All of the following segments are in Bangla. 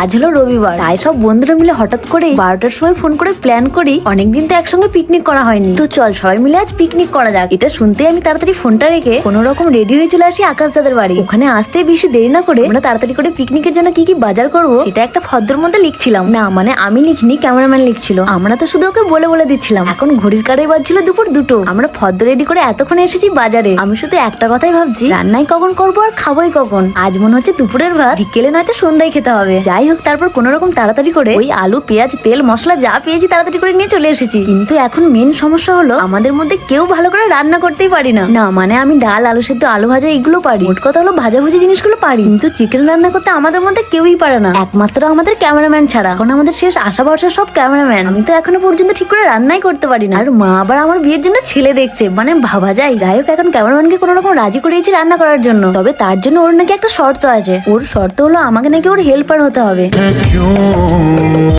আজ হলো রবিবার। তাই সব বন্ধুরা মিলে হঠাৎ করে বারোটার সময় ফোন করে প্ল্যান করি। অনেকদিন তো একসঙ্গে পিকনিক করা হয়নি। তো চল সবাই মিলে আজ পিকনিক করা যাক। এটা শুনতে আমি তাড়াতাড়ি ফোনটা রেখে কোনো রকম রেডি হয়ে চলে আসি আকাশ দাদার বাড়ি। ওখানে আসতে বেশি দেরি না করে আমরা তাড়াতাড়ি করে পিকনিকের জন্য কি কি বাজার করব এটা একটা ফদ্দর মধ্যে লিখছিলাম। না মানে আমি লিখিনি ক্যামেরাম্যান লিখছিল। আমরা তো শুধু ওকে বলে বলে দিচ্ছিলাম। এখন ঘড়ির কারে বাজছিল দুপুর দুটো। আমরা ফদ্দ রেডি করে এতক্ষণ এসেছি বাজারে। আমি শুধু একটা কথাই ভাবছি রান্নাই কখন করব আর খাবোই কখন? আজ মনে হচ্ছে দুপুরের ভাত, বিকেলে নয়তো সন্ধ্যায় খেতে হবে। যাই হোক, তারপর কোনো রকম তাড়াতাড়ি করে ওই আলু, পেঁয়াজ, তেল, মশলা যা পেয়েছি তাড়াতাড়ি করে নিয়ে চলে এসেছি। কিন্তু এখন মেন সমস্যা হলো আমাদের মধ্যে কেউ ভালো করে রান্না করতেই পারি না। না মানে আমি ডাল, আলু সেদ্ধ, আলু ভাজা এগুলো পারি। মোট কথা হলো ভাজাভুজি জিনিসগুলো পারি। কিন্তু চিকেন রান্না করতে আমাদের মধ্যে কেউই পারে না। একমাত্র আমাদের ক্যামেরাম্যান ছাড়া। এখন আমাদের শেষ আশা ভরসা সব ক্যামেরাম্যান আমি তো এখনও পর্যন্ত ঠিক করে রান্নাই করতে পারি না। আর মা আবার আমার বিয়ের জন্য ছেলে দেখছে। মানে ভাবা যায়। যাই হোক, এখন ক্যামেরাম্যানকে কোনো রকম রাজি করিয়েছি রান্না করার জন্য। তবে তার জন্য ওর নাকি একটা শর্ত আছে। ওর শর্ত হলো আমাকে নাকি ওর হেল্পার হতে হবে।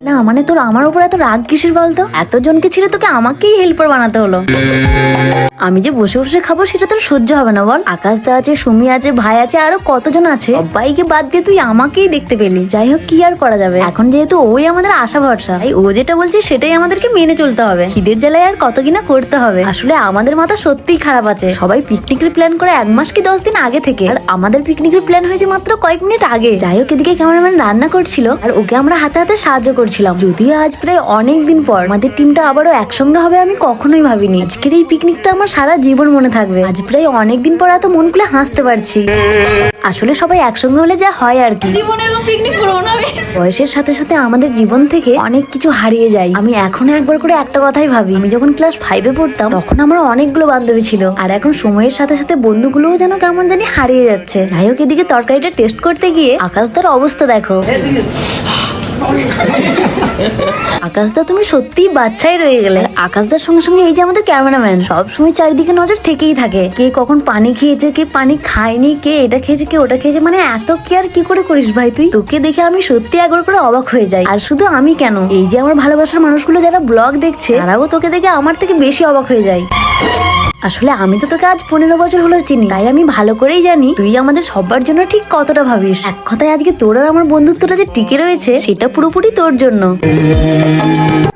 না মানে তোর আমার উপর এত রাগ কিসের বলতো? এতজনকে ছেড়ে তোকে আমাকেই হেল্পার বানাতে হলো। আমি যে বসে বসে খাব সেটা তোর সহ্য হবে না, বল। আকাশ দা আছে, সুমি আছে, ভাই আছে, আরও কতজন আছে, সবাইকে বাদ দিয়ে তুই আমাকেই দেখতে পেলি। যাই হোক, কি আর করা যাবে? এখন যেহেতু ওই আমাদের আশা ভরসা, তাই ও যেটা বলছে সেটাই আমাদেরকে মেনে চলতে হবে। খিদের জ্বালায় আর কত কিনা করতে হবে। আসলে আমাদের মাথা সত্যিই খারাপ আছে। সবাই পিকনিকের প্ল্যান করে এক মাস কি দশ দিন আগে থেকে। আর আমাদের পিকনিকের প্ল্যান হয়েছে মাত্র কয়েক মিনিট আগে। যাই হোক, এদিকে ক্যামেরাম্যান রান্না করছিল আর ওকে আমরা হাতে হাতে সাহায্য করছিলাম। যদিও আজ প্রায় অনেক দিন পর, আমাদের টিমটা আবারও একসঙ্গে হবে আমি কখনোই ভাবিনি। আজকের এই পিকনিকটা আমার সারা জীবন মনে থাকবে। আজ প্রায় অনেকদিন পর এত মন খুলে হাসতে পারছি। আসলে সবাই একসঙ্গে হলে যা হয় আর কি। জীবনে এরকম পিকনিক করব না আমি। বয়সের সাথে সাথে আমাদের জীবন থেকে অনেক কিছু হারিয়ে যায়। আমি এখনও একবার করে একটা কথাই ভাবি আমি যখন ক্লাস ফাইভে পড়তাম তখন আমার অনেকগুলো বান্ধবী ছিল। আর এখন সময়ের সাথে সাথে বন্ধুগুলোও যেন কেমন জানি হারিয়ে যাচ্ছে। যাই হোক এদিকে তরকারিটা টেস্ট করতে গিয়ে আকাশ তার অবস্থা দেখো। আকাশদা, তুমি সত্যিই বাচ্চাই রয়ে গেলে। আকাশদার সঙ্গে সঙ্গে এই যে আমাদের ক্যামেরাম্যান সব সময় চারিদিকে নজর থেকেই থাকে। কে কখন পানি খেয়েছে, কে পানি খায়নি, কে এটা খেয়েছে, কে ওটা খেয়েছে মানে এত কেয়ার কি করে করিস ভাই তুই? তোকে দেখে আমি সত্যি একবার করে অবাক হয়ে যাই। আর শুধু আমি কেন? এই যে আমার ভালোবাসার মানুষগুলো যারা ব্লগ দেখছে, তারাও তোকে দেখে আমার থেকে বেশি অবাক হয়ে যায়। আসলে আমি তো তোকে আজ পনেরো বছর হলো চিনি, তাই আমি ভালো করেই জানি তুই আমাদের সবার জন্য ঠিক কতটা ভাবিস। এক কথায় আজকে তোর আর আমার বন্ধুত্বটা যে টিকে রয়েছে, সেটা পুরোপুরি তোর জন্য।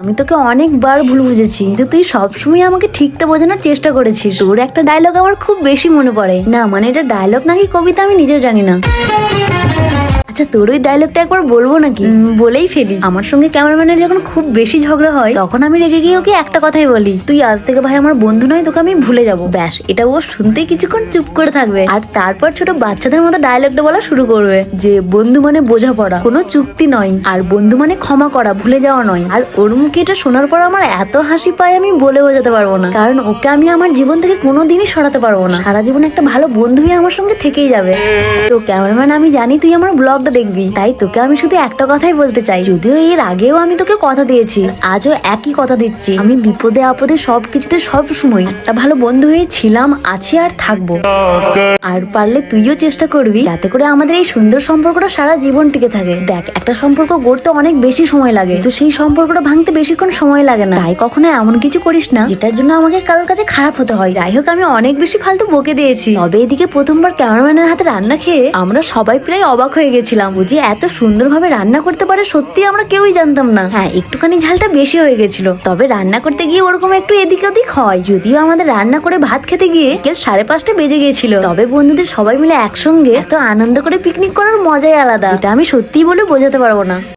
আমি তোকে অনেকবার ভুল বুঝেছি, কিন্তু তুই সবসময় আমাকে ঠিকটা বোঝানোর চেষ্টা করেছিস। তোর একটা ডায়লগ আমার খুব বেশি মনে পড়ে। না মানে এটা ডায়লগ নাকি কবিতা আমি নিজেও জানি না। আচ্ছা তোর ওই ডায়লগটা একবার বলব নাকি? বলেই ফেলি। আমার সঙ্গে ক্যামেরাম্যানের যখন খুব বেশি ঝগড়া হয় তখন আমি রেগে গিয়ে ওকে একটা কথাই বলি। তুই আজ থেকে ভাই আমার বন্ধু নয় তোকে আমি ভুলে যাব। ব্যাস এটা ও শুনতে কিছুক্ষণ চুপ করে থাকবে। আর তারপর ছোট বাচ্চাদের মতো ডায়লগটা বলা শুরু করবে যে বন্ধু মানে বোঝাপড়া। কোনো চুক্তি নয় আর বন্ধু মানে ক্ষমা করা ভুলে যাওয়া নয়। আর ওর মুখে এটা শোনার পর আমার এত হাসি পায় আমি বলে বোঝাতে পারব না। কারণ ওকে আমি আমার জীবন থেকে কোনোদিনই সরাতে পারব না। সারা জীবন একটা ভালো বন্ধুই আমার সঙ্গে থেকেই যাবে। তো ক্যামেরাম্যান আমি জানি তুই আমার ব্লগটা দেখবি। তাই তোকে আমি শুধু একটা কথাই বলতে চাই। যদিও এর আগেও আমি তোকে কথা দিয়েছি, আজও একই কথা দিচ্ছি। আমি বিপদে আপদে সবকিছুতে সব সময় একটা ভালো বন্ধু হয়ে ছিলাম, আছি আর থাকব। আর পারলে তুইও চেষ্টা করবি, যাতে করে আমাদের এই সুন্দর সম্পর্কটা সারা জীবন টিকে থাকে। দেখ, একটা সম্পর্ক গড়তে অনেক বেশি সময় লাগে। তো সেই সম্পর্কটা ভাঙতে বেশিক্ষণ সময় লাগে না। তাই কখনো এমন কিছু করিস না, যেটার জন্য আমাকে কারোর কাছে খারাপ হতে হয়। যাই হোক, আমি অনেক বেশি ফালতু বকে দিয়েছি। তবে এদিকে প্রথমবার ক্যামেরাম্যানের হাতে রান্না খেয়ে আমরা সবাই প্রায় অবাক হয়ে গেছিলাম বুঝি, এত সুন্দরভাবে রান্না করতে পারে সত্যি আমরা কেউই জানতাম না। হ্যাঁ একটুখানি ঝালটা বেশি হয়ে গেছিল। তবে রান্না করতে গিয়ে ওরকম একটু এদিক ওদিক হয়। যদিও আমাদের রান্না করে ভাত খেতে গিয়ে কেউ সাড়ে পাঁচটা বেজে গিয়েছিল তবে বন্ধুদের সবাই মিলে একসঙ্গে এত আনন্দ করে পিকনিক করার মজাই আলাদা। এটা আমি সত্যিই বলে বোঝাতে পারব না।